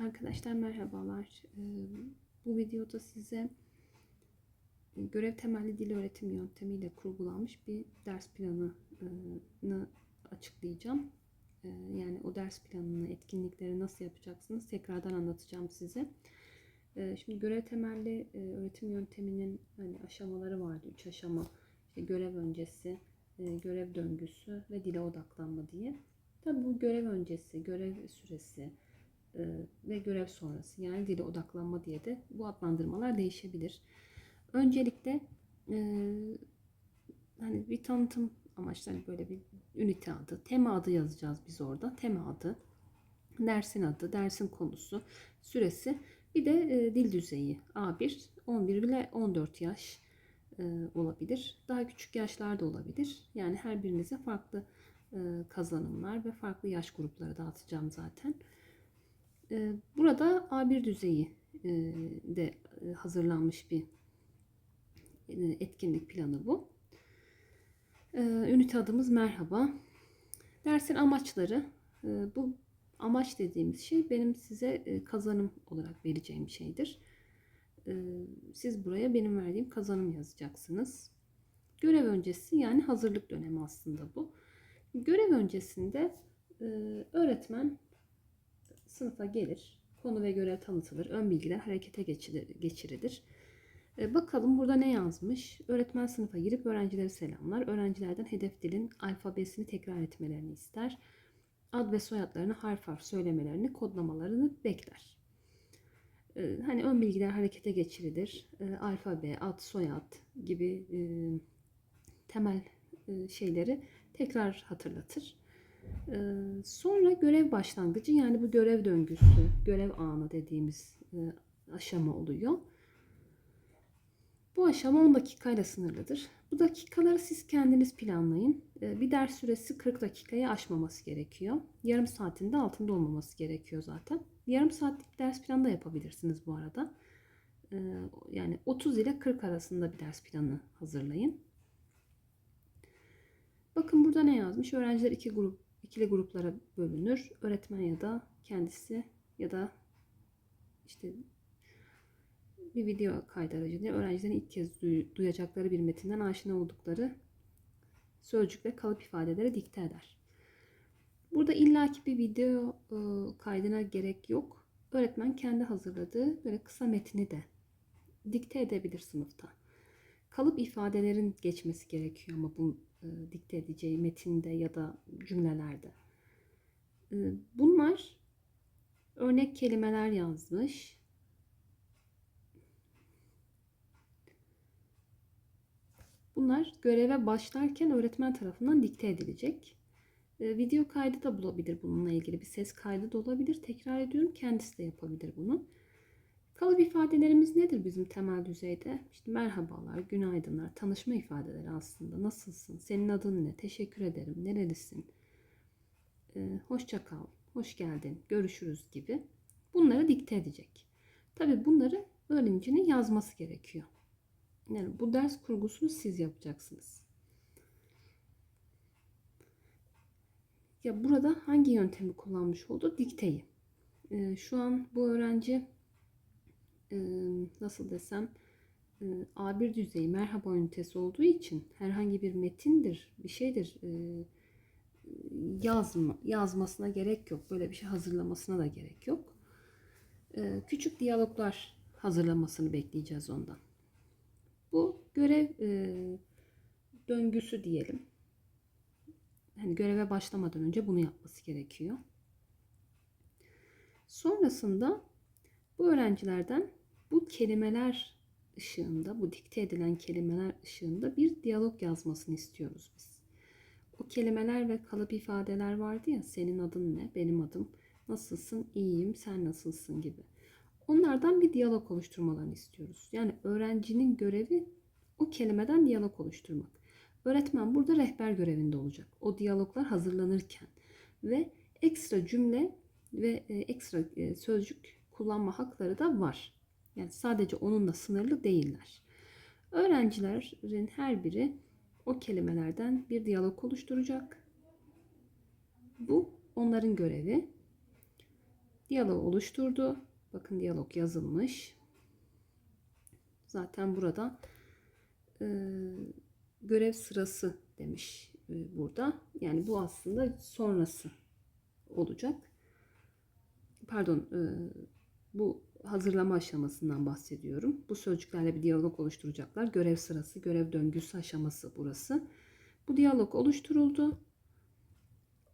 Arkadaşlar merhabalar. Ee, Bu videoda size görev temelli dil öğretim yöntemiyle kurgulanmış bir ders planını açıklayacağım. Ee, Yani o ders planını, etkinlikleri nasıl yapacaksınız tekrardan anlatacağım size. Ee, Şimdi görev temelli e, öğretim yönteminin hani aşamaları vardı. Üç aşama. İşte görev öncesi, e, görev döngüsü ve dile odaklanma diye. Tabii bu görev öncesi, görev süresi, ve görev sonrası yani dile odaklanma diye de bu adlandırmalar değişebilir. Öncelikle e, hani bir tanıtım amaçlı hani böyle bir ünite adı, tema adı yazacağız biz orada. Tema adı, dersin adı, dersin konusu, süresi bir de e, dil düzeyi A1, 11 ile 14 yaş e, olabilir. Daha küçük yaşlar da olabilir. Yani her birinize farklı e, kazanımlar ve farklı yaş grupları dağıtacağım zaten. Ee, Burada A1 düzeyi e, de e, hazırlanmış bir e, etkinlik planı bu. Ee, Ünite adımız merhaba. Dersin amaçları. Bu amaç dediğimiz şey benim size kazanım olarak vereceğim şeydir. Ee, Siz buraya benim verdiğim kazanım yazacaksınız. Görev öncesi yani hazırlık dönemi aslında bu. Görev öncesinde öğretmen sınıfa gelir. Konu ve görev tanıtılır. Ön bilgiler harekete geçirilir. E, bakalım burada ne yazmış? Öğretmen sınıfa girip öğrencileri selamlar. Öğrencilerden hedef dilin alfabesini tekrar etmelerini ister. Ad ve soyadlarını harf harf söylemelerini, kodlamalarını bekler. E, hani ön bilgiler harekete geçirilir. E, alfabe, ad, soyad gibi e, temel e, şeyleri tekrar hatırlatır. Sonra görev başlangıcı yani bu görev döngüsü, görev anı dediğimiz aşama oluyor. Bu aşama 10 dakikayla sınırlıdır. Bu dakikaları siz kendiniz planlayın. Bir ders süresi 40 dakikayı aşmaması gerekiyor. Yarım saatinde altında olmaması gerekiyor zaten. Yarım saatlik ders planı da yapabilirsiniz bu arada. Yani 30 ile 40 arasında bir ders planı hazırlayın. Bakın burada ne yazmış? Öğrenciler iki grup, ikili gruplara bölünür. Öğretmen ya da kendisi ya da işte bir video kaydı aracılığıyla öğrencilerin ilk kez duy- duyacakları bir metinden aşina oldukları sözcük ve kalıp ifadeleri dikte eder. Burada illaki bir video e, kaydına gerek yok. Öğretmen kendi hazırladığı böyle kısa metni de dikte edebilir sınıfta. Kalıp ifadelerin geçmesi gerekiyor ama bu e, dikte edeceği metinde ya da cümlelerde. E, bunlar örnek kelimeler yazmış. Bunlar göreve başlarken öğretmen tarafından dikte edilecek. E, video kaydı da bulabilir bununla ilgili bir ses kaydı da olabilir. Tekrar ediyorum kendisi de yapabilir bunu. Kalıp ifadelerimiz nedir bizim temel düzeyde? İşte merhabalar, günaydınlar, tanışma ifadeleri aslında. Nasılsın? Senin adın ne? Teşekkür ederim. Nerelisin? Ee, hoşça kal, hoş geldin, görüşürüz gibi. Bunları dikte edecek. Tabi bunları öğrencinin yazması gerekiyor. Yani bu ders kurgusunu siz yapacaksınız. Ya burada hangi yöntemi kullanmış oldu? Dikteyi. Ee, şu an bu öğrenci nasıl desem e, A1 düzeyi merhaba ünitesi olduğu için herhangi bir metindir, bir şeydir yazma, yazmasına gerek yok. Böyle bir şey hazırlamasına da gerek yok. Küçük diyaloglar hazırlamasını bekleyeceğiz ondan. Bu görev döngüsü diyelim. Hani göreve başlamadan önce bunu yapması gerekiyor. Sonrasında bu öğrencilerden bu kelimeler ışığında, bu dikte edilen kelimeler ışığında bir diyalog yazmasını istiyoruz biz. O kelimeler ve kalıp ifadeler vardı ya, senin adın ne, benim adım, nasılsın, iyiyim, sen nasılsın gibi. Onlardan bir diyalog oluşturmalarını istiyoruz. Yani öğrencinin görevi o kelimeden diyalog oluşturmak. Öğretmen burada rehber görevinde olacak. O diyaloglar hazırlanırken ve ekstra cümle ve e, ekstra e, sözcük kullanma hakları da var. Yani sadece onunla sınırlı değiller. Öğrencilerin her biri o kelimelerden bir diyalog oluşturacak. Bu onların görevi. Diyalog oluşturdu. Bakın diyalog yazılmış. Zaten burada e, görev sırası demiş e, burada. Yani bu aslında sonrası olacak. Pardon, e, bu hazırlama aşamasından bahsediyorum. Bu sözcüklerle bir diyalog oluşturacaklar. Görev sırası, görev döngüsü aşaması burası. Bu diyalog oluşturuldu.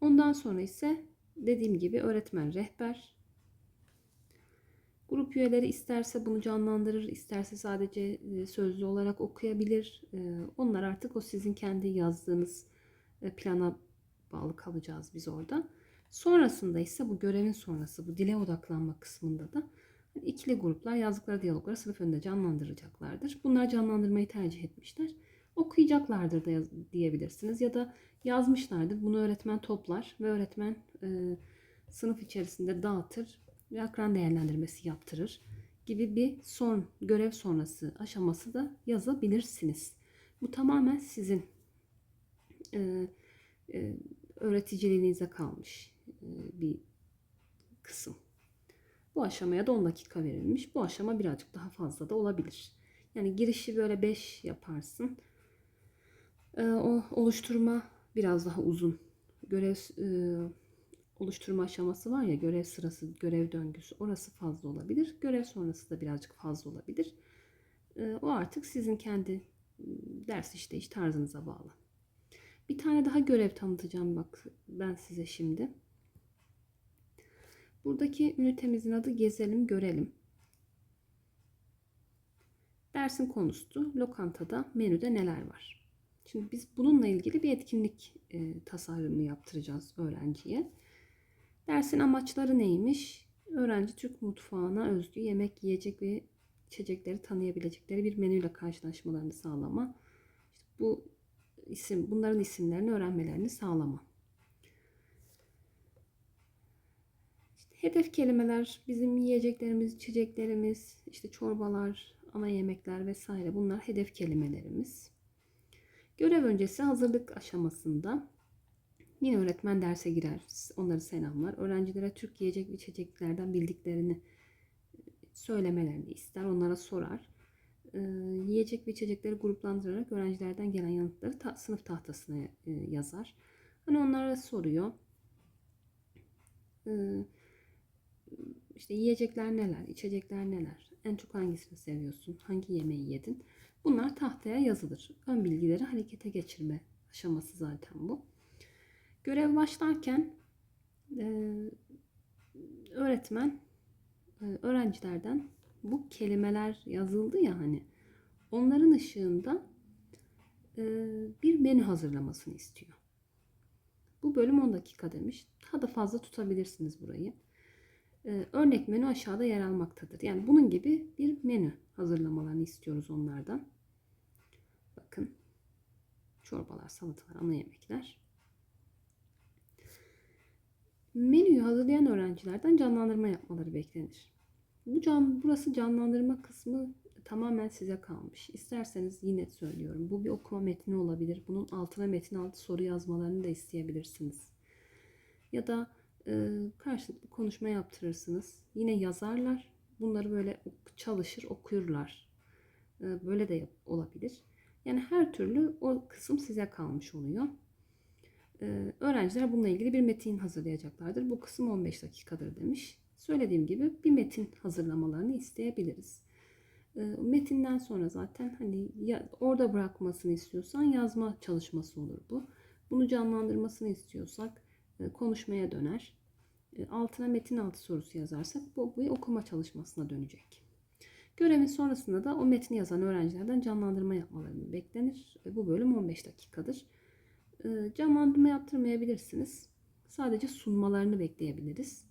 Ondan sonra ise dediğim gibi öğretmen rehber. Grup üyeleri isterse bunu canlandırır, isterse sadece e, sözlü olarak okuyabilir. E, Onlar artık o sizin kendi yazdığınız e, plana bağlı kalacağız biz orada. Sonrasında ise bu görevin sonrası, bu dile odaklanma kısmında da ikili gruplar yazdıkları diyalogları sınıf önünde canlandıracaklardır. Bunlar canlandırmayı tercih etmişler. Okuyacaklardır da diyebilirsiniz ya da yazmışlardır. Bunu öğretmen toplar ve öğretmen e, sınıf içerisinde dağıtır ve akran değerlendirmesi yaptırır gibi bir son görev sonrası aşaması da yazabilirsiniz. Bu tamamen sizin e, e, öğreticiliğinize kalmış e, bir kısım. Bu aşamaya da 10 dakika verilmiş. Bu aşama birazcık daha fazla da olabilir. Yani girişi böyle 5 yaparsın. Ee, o oluşturma biraz daha uzun. Görev e, oluşturma aşaması var ya görev sırası, görev döngüsü orası fazla olabilir. Görev sonrası da birazcık fazla olabilir. Ee, o artık sizin kendi m, ders işleyiş tarzınıza bağlı. Bir tane daha görev tanıtacağım bak ben size şimdi. Buradaki ünitemizin adı Gezelim Görelim. Dersin konusu lokantada menüde neler var. Şimdi biz bununla ilgili bir etkinlik e, tasarımı yaptıracağız öğrenciye. Dersin amaçları neymiş? Öğrenci Türk mutfağına özgü yemek, yiyecek ve içecekleri tanıyabilecekleri bir menüyle karşılaşmalarını sağlama. İşte bu isim, bunların isimlerini öğrenmelerini sağlama. Hedef kelimeler bizim yiyeceklerimiz, içeceklerimiz, işte çorbalar, ana yemekler vesaire bunlar hedef kelimelerimiz. Görev öncesi hazırlık aşamasında yine öğretmen derse girer. Onları selamlar. Öğrencilere Türk yiyecek ve içeceklerden bildiklerini söylemelerini ister. Onlara sorar. Ee, yiyecek ve içecekleri gruplandırarak öğrencilerden gelen yanıtları ta- sınıf tahtasına e, yazar. Hani onlara soruyor. Ee, işte yiyecekler neler, içecekler neler, en çok hangisini seviyorsun, hangi yemeği yedin. Bunlar tahtaya yazılır. Ön bilgileri harekete geçirme aşaması zaten bu. Görev başlarken e, öğretmen e, öğrencilerden bu kelimeler yazıldı ya hani onların ışığında e, bir menü hazırlamasını istiyor. Bu bölüm 10 dakika demiş. Daha da fazla tutabilirsiniz burayı. Ee, örnek menü aşağıda yer almaktadır. Yani bunun gibi bir menü hazırlamalarını istiyoruz onlardan. Bakın. Çorbalar, salatalar, ana yemekler. Menüyü hazırlayan öğrencilerden canlandırma yapmaları beklenir. Bu can, burası canlandırma kısmı tamamen size kalmış. İsterseniz yine söylüyorum. Bu bir okuma metni olabilir. Bunun altına metin altı soru yazmalarını da isteyebilirsiniz. Ya da karşılıklı konuşma yaptırırsınız. Yine yazarlar. Bunları böyle çalışır, okuyurlar. E, böyle de olabilir. Yani her türlü o kısım size kalmış oluyor. E, öğrenciler bununla ilgili bir metin hazırlayacaklardır. Bu kısım 15 dakikadır demiş. Söylediğim gibi bir metin hazırlamalarını isteyebiliriz. E, metinden sonra zaten hani orada bırakmasını istiyorsan yazma çalışması olur bu. Bunu canlandırmasını istiyorsak e, konuşmaya döner. E, Altına metin altı sorusu yazarsak bu bir okuma çalışmasına dönecek. Görevin sonrasında da o metni yazan öğrencilerden canlandırma yapmalarını beklenir. E, Bu bölüm 15 dakikadır. E, Canlandırma yaptırmayabilirsiniz. Sadece sunmalarını bekleyebiliriz.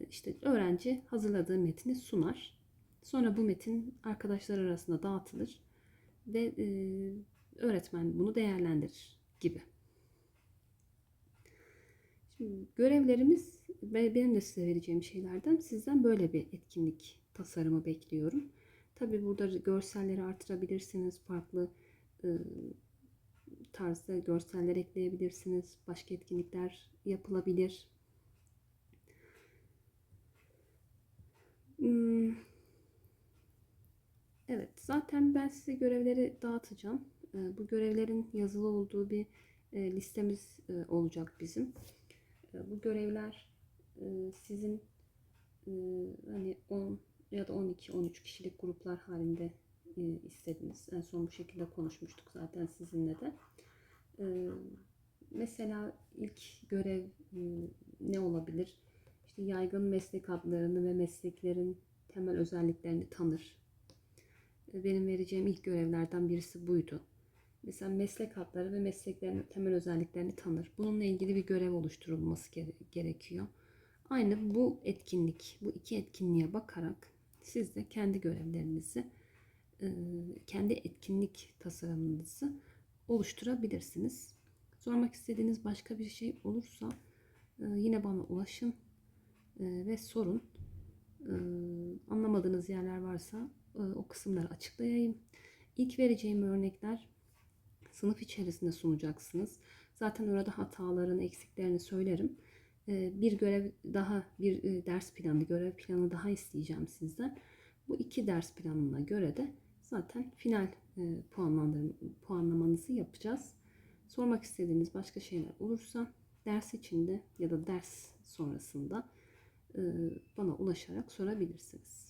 E, İşte öğrenci hazırladığı metni sunar. Sonra bu metin arkadaşlar arasında dağıtılır ve e, öğretmen bunu değerlendirir gibi görevlerimiz ve benim de size vereceğim şeylerden sizden böyle bir etkinlik tasarımı bekliyorum. Tabi burada görselleri artırabilirsiniz. Farklı e, tarzda görseller ekleyebilirsiniz. Başka etkinlikler yapılabilir. Hmm. Evet, zaten ben size görevleri dağıtacağım. Bu görevlerin yazılı olduğu bir ıı, listemiz ıı, olacak bizim. Bu görevler e, sizin e, hani 10 ya da 12-13 kişilik gruplar halinde e, istediniz. En son bu şekilde konuşmuştuk zaten sizinle de. Mesela ilk görev ne olabilir? İşte yaygın meslek adlarını ve mesleklerin temel özelliklerini tanır. Benim vereceğim ilk görevlerden birisi buydu. Mesela meslek adları ve mesleklerin temel özelliklerini tanır. Bununla ilgili bir görev oluşturulması gere- gerekiyor. Aynı bu etkinlik, bu iki etkinliğe bakarak siz de kendi görevlerinizi, kendi etkinlik tasarımınızı oluşturabilirsiniz. Sormak istediğiniz başka bir şey olursa yine bana ulaşın ve sorun. Anlamadığınız yerler varsa o kısımları açıklayayım. İlk vereceğim örnekler sınıf içerisinde sunacaksınız. Zaten orada hataların, eksiklerini söylerim. Ee, Bir görev daha, bir e, ders planı, görev planı daha isteyeceğim sizden. Bu iki ders planına göre de zaten final e, puanlamanızı yapacağız. Sormak istediğiniz başka şeyler olursa ders içinde ya da ders sonrasında e, bana ulaşarak sorabilirsiniz.